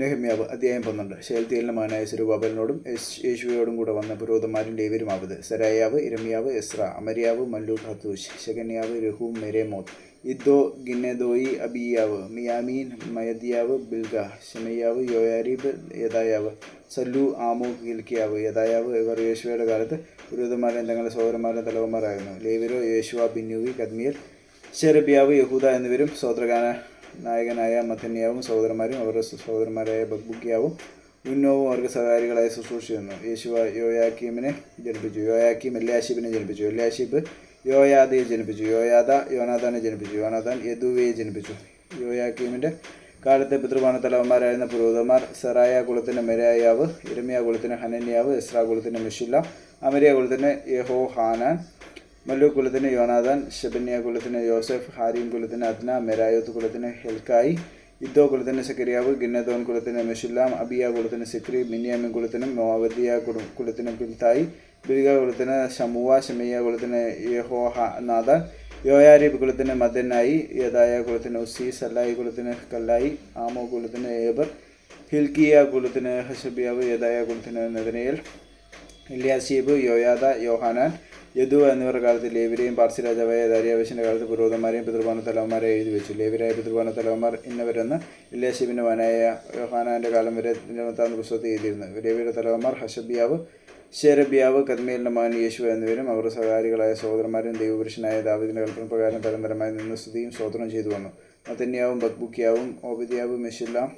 നെഹമ്യാവ് അധ്യായം പന്ത്രണ്ട്. ഷേൽത്തിയലിന്റെ മകനായ സുരുബാബലിനോടും യേശുവയോടും കൂടെ വന്ന പുരോഹിതന്മാരും ലേവരുമാവത് സെരായാവ് ഇരമ്യാവ് എസ്ര അമരിയാവ് മല്ലൂർ ഹത്തൂഷ് ശകന്യാവ് രഹൂം മെരേമോത്ത് ഇദ്ദോ ഗിന്നെദോയി അബിയാവ് മിയാമീൻ മയദിയാവ് ബിൽഗ ഷമയ്യാവ് യോയാരീബ് യദായാവ് സല്ലു ആമു ഗിൽക്കിയാവ് യദായാവ് ഇവർ യേശുവയുടെ കാലത്ത് പുരോഹിതന്മാരും തങ്ങളുടെ സഹോദരന്മാരുടെ തലവന്മാരായിരുന്നു. ലേവരോ യേശുവ ബിന്നുവി കദ്മിയൽ ഷെറബിയാവ് യഹൂദ എന്നിവരും സ്വോത്രഗാന നായകനായ മഥന്യാവും സഹോദരന്മാരും അവരുടെ സഹോദരന്മാരായ ബക്ബുക്കിയാവും ഉന്നോവും അവർക്ക് സഹകാരികളായ ശുശ്രൂഷിച്ചു യേശുവ യോയാക്കീമിനെ ജനിപ്പിച്ചു. യോയാക്കീം എല്ലാശിബിനെ ജനിപ്പിച്ചു. എല്ലാശിബ് യോയാദയെ ജനിപ്പിച്ചു. യോയാദ യോനാഥാനെ ജനിപ്പിച്ചു. യോനാഥാൻ യദുവയെ ജനിപ്പിച്ചു. യോയാക്കീമിന്റെ കാലത്തെ പിതൃപാണ തലവന്മാരായിരുന്ന പുരോഹിതന്മാർ സെറായ കുളത്തിന്റെ മെരായാവ് ഇരമിയ കുളത്തിന്റെ ഹനന്യാവ് എസ്രാ കുളത്തിന്റെ മിഷില്ല അമരിയ കുളത്തിന്റെ യഹോ ഹാനാൻ മല്ലു കുലത്തിന് യോനാഥാൻ ഷബന്യ കുലത്തിന് യോസഫ് ഹാരിം കുലത്തിന് അദ്ന മെരായോത്ത് കുലത്തിന് ഹെൽക്കായി ഇദ്ദോ കുലത്തിന് സക്കരിയാവ് ഗിന്നതോൻ കുലത്തിന് മെഷുല്ലാം അബിയ കുലത്തിന് സിക്രി മിനിയാമിൻ കുലത്തിനും മോവദിയ കുലത്തിന് പിൽത്തായി ബിൽഗ കുലത്തിന് ഷമുവ ഷമിയ കുലത്തിന് യഹോഹ നാഥാൻ കുലത്തിന് മദനായി യദായ കുലത്തിന് ഉസി സല്ലായി കുലത്തിന് കല്ലായി ആമോ കുലത്തിന് ഏബർ ഹിൽക്കിയ കുലത്തിന് ഹഷബിയാവ് യദായ കുലത്തിന് Nethanel Eliashib Joiada Johanan Jaddua എന്നിവരുടെ കാലത്ത് ലേവിരെയും പാർസി രാജാവായ ദാരിയാവേശിന്റെ കാലത്ത് പുരോഹിതന്മാരെയും പിതൃപാന തലവന്മാരെ എഴുതി വെച്ചു. ലേവിരായ പിതൃപാന തലവന്മാർ ഇന്നവരെന്ന് ഇല്ലാശിബിന്റെ മനായ യോഹാനാന്റെ കാലം വരെ ഇരുപത്താം പുസ്തകത്തിൽ എഴുതിയിരുന്നു. ലേവിയുടെ തലവന്മാർ ഹഷബിയാവ് ഷേരബിയാവ് കദ്മേലിന്റെ മകൻ യേശു എന്നിവരും അവരുടെ സഹകാരികളായ സഹോദരന്മാരും ദൈവപുരുഷനായ ദാവിദിന്റെ കൽപ്പന പ്രകാരം തരന്തരമായി നിന്ന് സ്തുതിയും സ്തോത്രം ചെയ്തു വന്നു. മത്തന്യാവും ബക്ബുക്കിയാവും ഓബിദിയാവും മെഷില്ലാം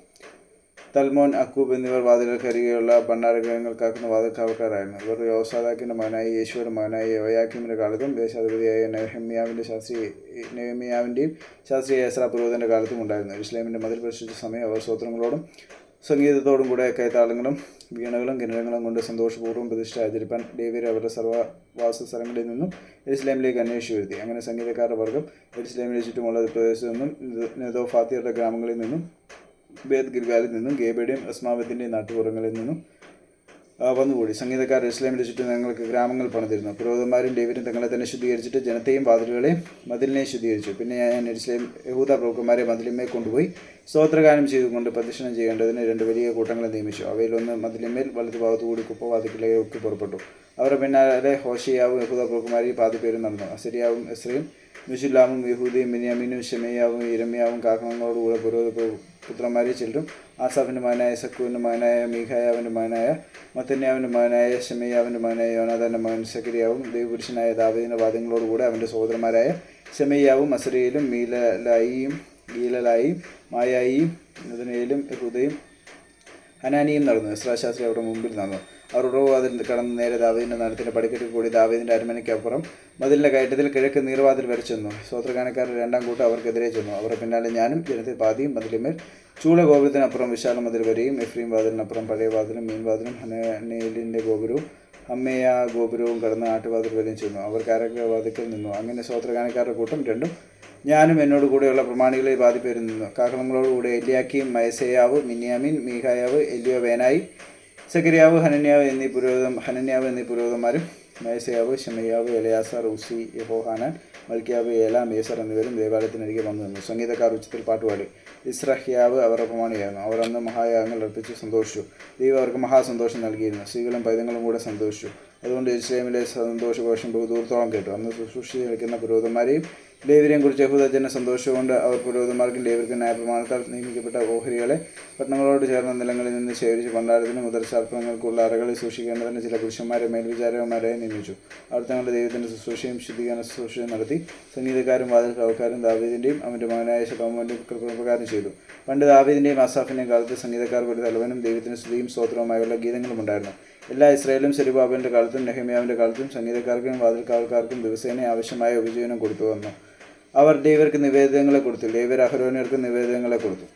തൽമോൻ അക്കൂബ് എന്നിവർ വാതിലക്കരികെയുള്ള ഭണ്ഡാരഗ്രഹങ്ങൾ കാക്കുന്ന വാതിൽക്കാവക്കാരായിരുന്നു ഇവർ യോസാദാക്കിന്റെ മകനായി യേശുവിന്റെ മകനായി യോയാക്കിമിന്റെ കാലത്തും ദേശാധിപതിയായ നെഹമ്യാവിന്റെ ശാസ്ത്രീയ നെഹമ്യാവിന്റെയും ശാസ്ത്രീയ യേശ്ര പുരോഹിതന്റെ കാലത്തും ഉണ്ടായിരുന്നു. ഇസ്ലാമിന്റെ മതിൽ പ്രശ്നിച്ച സമയം അവർ സ്വത്രങ്ങളോടും സംഗീതത്തോടും കൂടെ കൈത്താളങ്ങളും വീണകളും കിരണങ്ങളും കൊണ്ട് സന്തോഷപൂർവം പ്രതിഷ്ഠ ആചരിപ്പാൻ ഡേവിയർ അവരുടെ സർവവാസ സ്ഥലങ്ങളിൽ നിന്നും എരുസലേമിലേക്ക് അന്വേഷിച്ചു വരുത്തി. അങ്ങനെ സംഗീതക്കാരുടെ വർഗം എരുസലേമിന് ചുറ്റുമുള്ള പ്രദേശത്തു നിന്നും നെതോഫാത്തിയുടെ ഗ്രാമങ്ങളിൽ നിന്നും ബേദ് ഗിൽഗാലിൽ നിന്നും ഗേബയുടെയും അസ്മാവത്തിന്റെയും നാട്ടുപുറങ്ങളിൽ നിന്നും വന്നുകൂടി. സംഗീതക്കാർ ഇസ്ലാമിന്റെ ചുറ്റും ഞങ്ങൾക്ക് ഗ്രാമങ്ങൾ പണിതിരുന്നു. പുരോഹിതന്മാരും ഡേവിഡും തങ്ങളെ തന്നെ ശുദ്ധീകരിച്ചിട്ട് ജനത്തെയും വാതിലുകളെയും മതിലിനെയും ശുദ്ധീകരിച്ചു. പിന്നെ ഞാൻ ഇസ്ലാം യഹൂദ പ്രഭുക്കന്മാരെ മതിലിന്മേൽ കൊണ്ടുപോയി സ്തോത്രഗാനം ചെയ്തുകൊണ്ട് പ്രദക്ഷിണം ചെയ്യേണ്ടതിന് രണ്ട് വലിയ കൂട്ടങ്ങളെ നിയമിച്ചു. അവയിലൊന്ന് മതിലിന്മേൽ വലതുഭാഗത്തുകൂടി കുപ്പവാതിക്കിലേക്ക് പുറപ്പെട്ടു. അവരുടെ പിന്നാലെ ഹോഷിയാവും യഹൂദ പ്രഭുക്കന്മാരെയും പാതിപ്പേരും നടന്നു. അസരിയാവും എസ്രയും മിഷുലാമും യഹൂദിയും മിനിയാമിനും ഷമയാവും ഇരമ്യാവും കാക്കങ്ങളോടുകൂടെ പുരോഹിത പുത്രന്മാരെ ചിലരും ആസാഫിന്റെ മകനായ സക്കുവിന്റെ മകനായ മീഖായാവിന്റെ മകനായ മത്തന്യാവിന്റെ മകനായ ഷെമയ്യാവിന്റെ മകനായ യോനാഥാന്റെ മകൻ സക്കരിയാവും ദൈവപുരുഷനായ ദാവീദിന്റെ വാദങ്ങളോടുകൂടെ അവന്റെ സഹോദരന്മാരായ ഷെമയ്യാവും അസരയിലും മീലലായിയും ഗീലലായി മായായിയും നദനയിലും ഹൃദയം ഹനാനിയും നടന്നു. ഇസ്രാശാസ്ത്രി അവിടെ മുമ്പിൽ നടന്നു. അവർ അതിൽ കടന്ന് നേരെ ദാവീദിന്റെ നഗരത്തിന്റെ പടിക്കെട്ടിൽ കൂടി ദാവീദിന്റെ അരമനയ്ക്കപ്പുറം മതിലിന്റെ കയറ്റത്തിൽ കിഴക്ക് നീർവാതിൽ വരെ ചെന്നു. സ്വത്രഗാനക്കാരുടെ രണ്ടാം കൂട്ടം അവർക്കെതിരെ ചെന്നു. അവരുടെ പിന്നാലെ ഞാനും ജനത്തിൽ പാതിയും മതിലിമേൽ ചൂള ഗോപുരത്തിനപ്പുറം വിശാല മതിൽ വരെയും എഫ്രീം വാതിലിനപ്പുറം പഴയ വാതിലും മീൻവാതിലും ഹനേലിന്റെ ഗോപുരവും അമ്മയ ഗോപുരവും കടന്ന് ആട്ടുവാതിൽ വരെയും ചെന്നു. അവർ കാരകവാതിക്കൽ നിന്നു. അങ്ങനെ സ്വത്രഗാനക്കാരുടെ കൂട്ടം രണ്ടും ഞാനും എന്നോട് കൂടെയുള്ള പ്രമാണികളെ ബാധിപ്പേരും നിന്നു. കാഹളങ്ങളോടുകൂടെ എലിയാക്കിയും മയസയാവ് മിനിയാമിൻ മീഹായാവ് എലിയോ വേനായി സക്കരിയാവ് ഹനന്യാവ് എന്നീ പുരോഹിതം ഹനന്യാവ് എന്നീ പുരോഹിതന്മാരും മേസയാവ് ഷമയ്യാവ് എലയാസർ റൂസി യഹോഹാനാൻ മൽക്കിയാവ് ഏല മേസർ എന്നിവരും ദേവാലയത്തിനരികെ വന്നു നിന്നു. സംഗീതക്കാർ ഉച്ചത്തിൽ പാട്ടുപാടി. ഇസ്രഹ്യാവ് അവരുടെ പ്രമാണിയായിരുന്നു അവർ അന്ന് മഹായാഗങ്ങൾ അർപ്പിച്ച് സന്തോഷിച്ചു. ദൈവം അവർക്ക് മഹാസന്തോഷം നൽകിയിരുന്നു. സ്ത്രീകളും പൈതങ്ങളും കൂടെ സന്തോഷിച്ചു. അതുകൊണ്ട് ഇസ്ലാമിലെ സന്തോഷഘോഷം ബഹുദൂരത്തോളം കേട്ടു. അന്ന് ശുശ്രൂഷിച്ച് നിൽക്കുന്ന പുരോഹിതന്മാരെയും ലേവരെയും കുറിച്ച് യഹൂദജന സന്തോഷമുണ്ട് അവർ പുരോഹിതന്മാർക്കും ലേവർക്കും ന്യായപ്രമാണത്താൽ നിയമിക്കപ്പെട്ട ഓഹരികളെ പട്ടണങ്ങളോട് ചേർന്ന നിലങ്ങളിൽ നിന്ന് ശേഖരിച്ച് പണ്ടാരത്തിനും മുതൽസർപ്പങ്ങൾക്കുള്ള അറകളിൽ സൂക്ഷിക്കേണ്ടതിന് ചില പുരുഷന്മാരെ മേൽവിചാരകന്മാരെ നിയമിച്ചു. അവർ തങ്ങളുടെ ദൈവത്തിന്റെ ശുശ്രൂഷയും ശുദ്ധീകരണ ശുശ്രൂഷയും നടത്തി സംഗീതക്കാരും വാതിൽ പ്രവക്കാരും ദാവീദിന്റെയും അവന്റെ മകനായ ശലോമോന്റെയും കൃപകാരം ചെയ്തു. പണ്ട് ദാവീദിന്റെയും അസാഫിന്റെയും കാലത്ത് സംഗീതക്കാർക്ക് ഒരു തലവനും ദൈവത്തിന്റെ സ്തുതിയും സ്തോത്രവുമായുള്ള ഗീതങ്ങളും ഉണ്ടായിരുന്നു. എല്ലാ ഇസ്രായേലും സെരുബാബിന്റെ കാലത്തും നെഹമ്യാവിന്റെ കാലത്തും സംഗീതക്കാർക്കും വാതിൽക്കാർക്കാർക്കും ദിവസേന ആവശ്യമായ ഉപജീവനം കൊടുത്തു വന്നു. അവർ ലേവർക്ക് നിവേദനങ്ങളെ കൊടുത്തു. ലേവർ അഹരോനർക്ക് നിവേദനങ്ങളെ കൊടുത്തു.